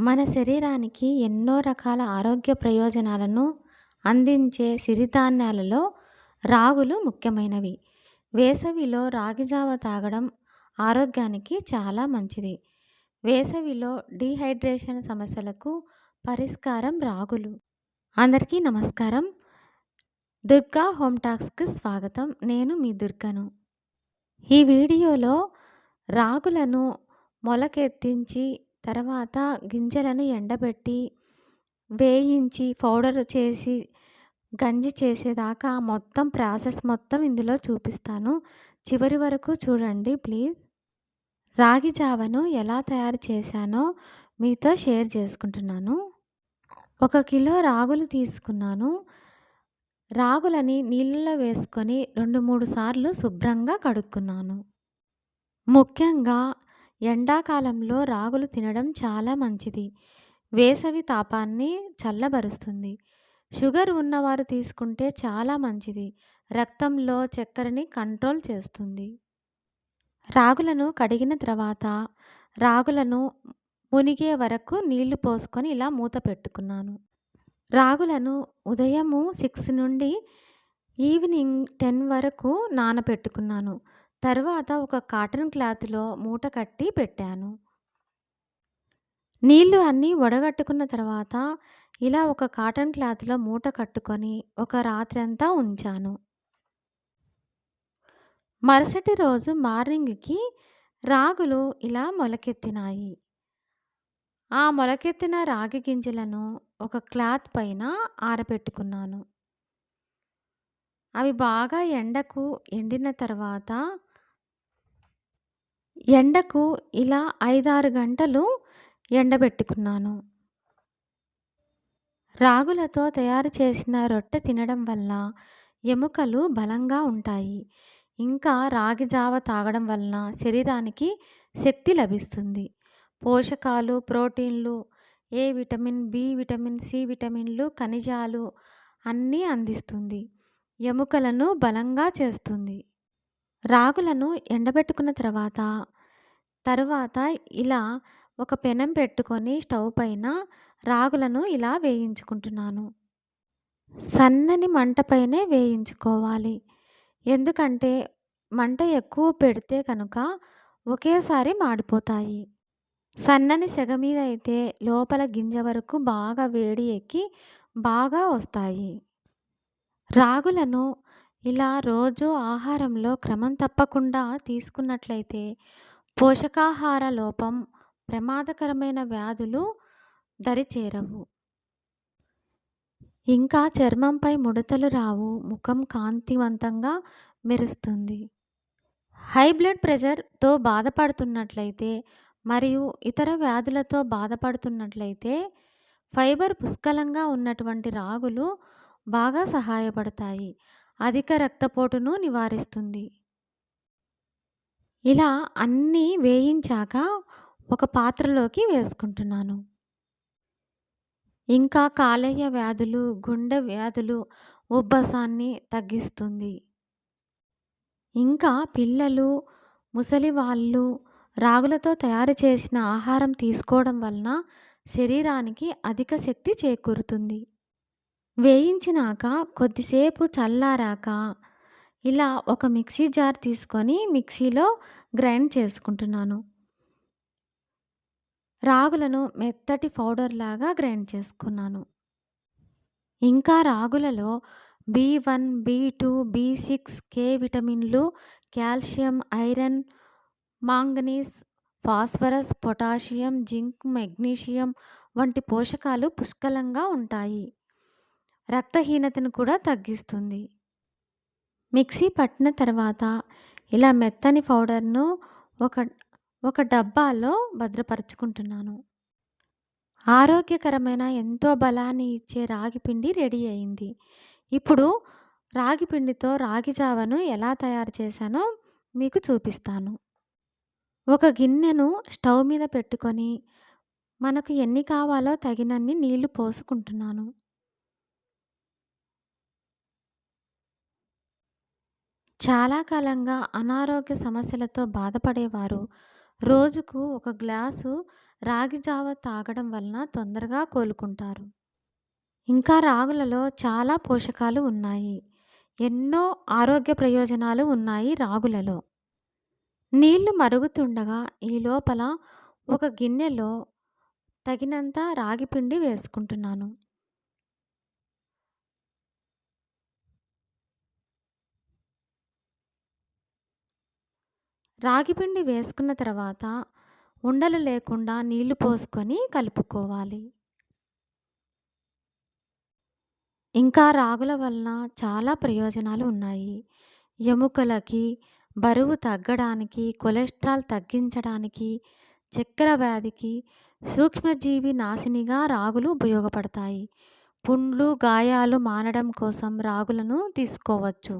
మన శరీరానికి ఎన్నో రకాల ఆరోగ్య ప్రయోజనాలను అందించే సిరిధాన్యాలలో రాగులు ముఖ్యమైనవి. వేసవిలో రాగి జావ తాగడం ఆరోగ్యానికి చాలా మంచిది. వేసవిలో డీహైడ్రేషన్ సమస్యలకు పరిష్కారం రాగులు. అందరికీ నమస్కారం. దుర్గా హోమ్ టాక్స్కి స్వాగతం. నేను మీ దుర్గను. ఈ వీడియోలో రాగులను మొలకెత్తించి తర్వాత గింజలను ఎండబెట్టి వేయించి పౌడర్ చేసి గంజి చేసేదాకా మొత్తం ప్రాసెస్ మొత్తం ఇందులో చూపిస్తాను. చివరి వరకు చూడండి ప్లీజ్. రాగి జావను ఎలా తయారు చేశానో మీతో షేర్ చేసుకుంటున్నాను. ఒక కిలో రాగులు తీసుకున్నాను. రాగులని నీళ్ళలో వేసుకొని రెండు మూడు సార్లు శుభ్రంగా కడుక్కున్నాను. ముఖ్యంగా ఎండాకాలంలో రాగులు తినడం చాలా మంచిది. వేసవి తాపాన్ని చల్లబరుస్తుంది. షుగర్ ఉన్నవారు తీసుకుంటే చాలా మంచిది. రక్తంలో చక్కెరని కంట్రోల్ చేస్తుంది. రాగులను కడిగిన తర్వాత రాగులను మునిగే వరకు నీళ్ళు పోసుకొని ఇలా మూత పెట్టుకున్నాను. రాగులను ఉదయము సిక్స్ నుండి ఈవినింగ్ టెన్ వరకు నానబెట్టుకున్నాను తర్వాత ఒక కాటన్ క్లాత్లో మూట కట్టి పెట్టాను. నీళ్ళు అన్నీ వడగట్టుకున్న తర్వాత ఇలా ఒక కాటన్ క్లాత్లో మూట కట్టుకొని ఒక రాత్రి అంతా ఉంచాను. మరుసటి రోజు మార్నింగ్కి రాగులు ఇలా మొలకెత్తినాయి. ఆ మొలకెత్తిన రాగి గింజలను ఒక క్లాత్ పైన ఆరబెట్టుకున్నాను అవి బాగా ఎండకు ఎండిన తర్వాత ఎండకు ఇలా ఐదారు గంటలు ఎండబెట్టుకున్నాను. రాగులతో తయారు చేసిన రొట్టె తినడం వల్ల ఎముకలు బలంగా ఉంటాయి. ఇంకా రాగి జావ తాగడం వలన శరీరానికి శక్తి లభిస్తుంది. పోషకాలు ప్రోటీన్లు A vitamin B vitamin C విటమిన్లు ఖనిజాలు అన్నీ అందిస్తుంది. ఎముకలను బలంగా చేస్తుంది. రాగులను ఎండబెట్టుకున్న తర్వాత తరువాత ఇలా ఒక పెనం పెట్టుకొని స్టవ్ పైన రాగులను ఇలా వేయించుకుంటున్నాను. సన్నని మంటపైనే వేయించుకోవాలి. ఎందుకంటే మంట ఎక్కువ పెడితే కనుక ఒకేసారి మాడిపోతాయి. సన్నని సెగ మీద అయితే లోపల గింజ వరకు బాగా వేడి ఎక్కి బాగా వస్తాయి. రాగులను ఇలా రోజు ఆహారంలో క్రమం తప్పకుండా తీసుకున్నట్లయితే పోషకాహార లోపం ప్రమాదకరమైన వ్యాధులు దరిచేరవు. ఇంకా చర్మంపై ముడతలు రావు. ముఖం కాంతివంతంగా మెరుస్తుంది. హై బ్లడ్ ప్రెషర్తో బాధపడుతున్నట్లయితే మరియు ఇతర వ్యాధులతో బాధపడుతున్నట్లయితే ఫైబర్ పుష్కలంగా ఉన్నటువంటి రాగులు బాగా సహాయపడతాయి. అధిక రక్తపోటును నివారిస్తుంది. ఇలా అన్నీ వేయించాక ఒక పాత్రలోకి వేసుకుంటున్నాను. ఇంకా కాలేయ వ్యాధులు గుండె వ్యాధులు ఉబ్బసాన్ని తగ్గిస్తుంది. ఇంకా పిల్లలు ముసలి వాళ్ళు రాగులతో తయారు చేసిన ఆహారం తీసుకోవడం వలన శరీరానికి అధిక శక్తి చేకూరుతుంది. వేయించినాక కొద్దిసేపు చల్లారాక ఇలా ఒక మిక్సీ జార్ తీసుకొని మిక్సీలో గ్రైండ్ చేసుకుంటున్నాను. రాగులను మెత్తటి పౌడర్ లాగా గ్రైండ్ చేసుకున్నాను. ఇంకా రాగులలో B one B two B six K విటమిన్లు calcium iron manganese phosphorus potassium zinc magnesium వంటి పోషకాలు పుష్కలంగా ఉంటాయి. రక్తహీనతను కూడా తగ్గిస్తుంది. మిక్సీ పట్టిన తర్వాత ఇలా మెత్తని పౌడర్ను ఒక ఒక డబ్బాలో భద్రపరుచుకుంటున్నాను. ఆరోగ్యకరమైన ఎంతో బలాన్ని ఇచ్చే రాగి పిండి రెడీ అయింది. ఇప్పుడు రాగి పిండితో రాగి జావను ఎలా తయారు చేశానో మీకు చూపిస్తాను. ఒక గిన్నెను స్టవ్ మీద పెట్టుకొని మనకు ఎన్ని కావాలో తగినన్ని నీళ్ళు పోసుకుంటున్నాను. చాలా కాలంగా అనారోగ్య సమస్యలతో బాధపడేవారు. రోజుకు ఒక గ్లాసు రాగి జావ తాగడం వలన తొందరగా కోలుకుంటారు. ఇంకా రాగులలో చాలా పోషకాలు ఉన్నాయి. ఎన్నో ఆరోగ్య ప్రయోజనాలు ఉన్నాయి రాగులలో. నీళ్ళు మరుగుతుండగా ఈ లోపల ఒక గిన్నెలో తగినంత రాగి పిండి వేసుకుంటున్నాను. రాగిపిండి వేసుకున్న తర్వాత ఉండలు లేకుండా నీళ్ళు పోసుకొని కలుపుకోవాలి. ఇంకా రాగుల వలన చాలా ప్రయోజనాలు ఉన్నాయి. ఎముకలకి బరువు తగ్గడానికి కొలెస్ట్రాల్ తగ్గించడానికి చక్కెర వ్యాధికి సూక్ష్మజీవి నాశినిగా రాగులు ఉపయోగపడతాయి. పుండ్లు గాయాలు మానడం కోసం రాగులను తీసుకోవచ్చు.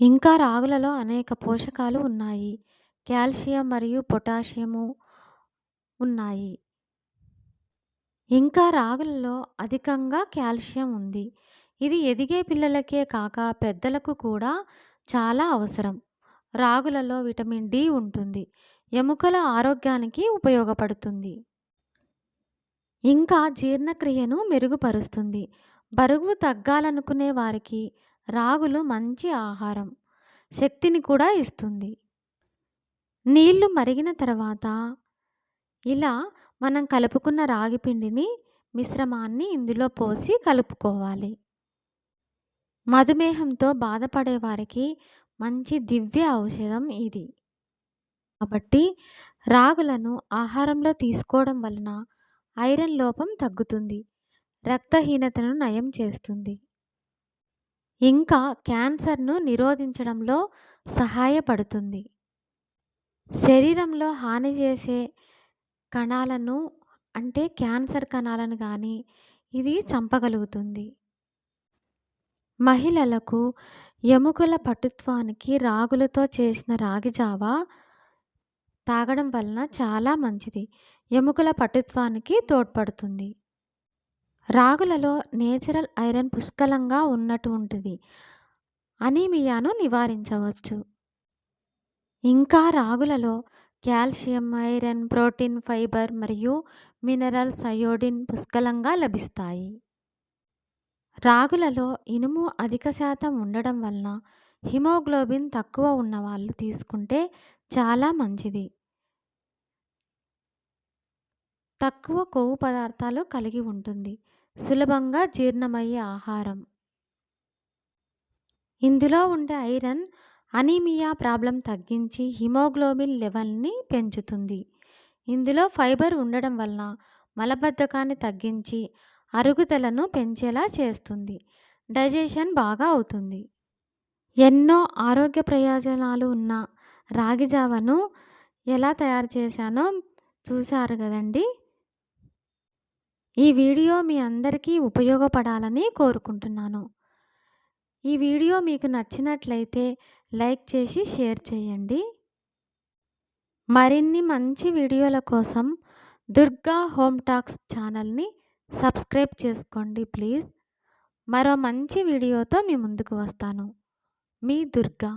ఇంకా రాగులలో అనేక పోషకాలు ఉన్నాయి. కాల్షియం మరియు పొటాషియము ఉన్నాయి. ఇంకా రాగులలో అధికంగా కాల్షియం ఉంది. ఇది ఎదిగే పిల్లలకే కాక పెద్దలకు కూడా చాలా అవసరం. రాగులలో విటమిన్ డి ఉంటుంది. ఎముకల ఆరోగ్యానికి ఉపయోగపడుతుంది. ఇంకా జీర్ణక్రియను మెరుగుపరుస్తుంది. బరువు తగ్గాలనుకునే వారికి రాగులు మంచి ఆహారం శక్తిని కూడా ఇస్తుంది. నీళ్ళు మరిగిన తర్వాత ఇలా మనం కలుపుకున్న రాగి పిండిని మిశ్రమాన్ని ఇందులో పోసి కలుపుకోవాలి. మధుమేహంతో బాధపడే వారికి మంచి దివ్య ఔషధం ఇది. కాబట్టి రాగులను ఆహారంలో తీసుకోవడం వలన ఐరన్ లోపం తగ్గుతుంది రక్తహీనతను నయం చేస్తుంది. ఇంకా క్యాన్సర్ను నిరోధించడంలో సహాయపడుతుంది. శరీరంలో హాని చేసే కణాలను అంటే క్యాన్సర్ కణాలను కానీ ఇది చంపగలుగుతుంది. మహిళలకు ఎముకల పటుత్వానికి రాగులతో చేసిన రాగి జావ తాగడం వలన చాలా మంచిది. ఎముకల పటుత్వానికి తోడ్పడుతుంది. రాగులలో నేచురల్ ఐరన్ పుష్కలంగా ఉన్నట్టు ఉంటుంది అనీమియాను నివారించవచ్చు. ఇంకా రాగులలో కాల్షియం ఐరన్ ప్రోటీన్ ఫైబర్ మరియు మినరల్స్ అయోడిన్ పుష్కలంగా లభిస్తాయి. రాగులలో ఇనుము అధిక శాతం ఉండడం వలన హిమోగ్లోబిన్ తక్కువ ఉన్నవాళ్ళు తీసుకుంటే చాలా మంచిది. తక్కువ కొవ్వు పదార్థాలు కలిగి ఉంటుంది. సులభంగా జీర్ణమయ్యే ఆహారం. ఇందులో ఉండే ఐరన్ అనీమియా ప్రాబ్లం తగ్గించి హిమోగ్లోబిన్ లెవెల్ని పెంచుతుంది. ఇందులో ఫైబర్ ఉండడం వలన మలబద్ధకాన్ని తగ్గించి అరుగుదలను పెంచేలా చేస్తుంది. డైజెషన్ బాగా అవుతుంది. ఎన్నో ఆరోగ్య ప్రయోజనాలు ఉన్న రాగి జావను ఎలా తయారు చేశానో చూశారు కదండి? ఈ వీడియో మీ అందరికీ ఉపయోగపడాలని కోరుకుంటున్నాను. ఈ వీడియో మీకు నచ్చినట్లయితే లైక్ చేసి షేర్ చేయండి. మరిన్ని మంచి వీడియోల కోసం దుర్గా హోమ్ టాక్స్ ఛానల్ని సబ్స్క్రైబ్ చేసుకోండి ప్లీజ్. మరో మంచి వీడియోతో మీ ముందుకు వస్తాను. మీ దుర్గా.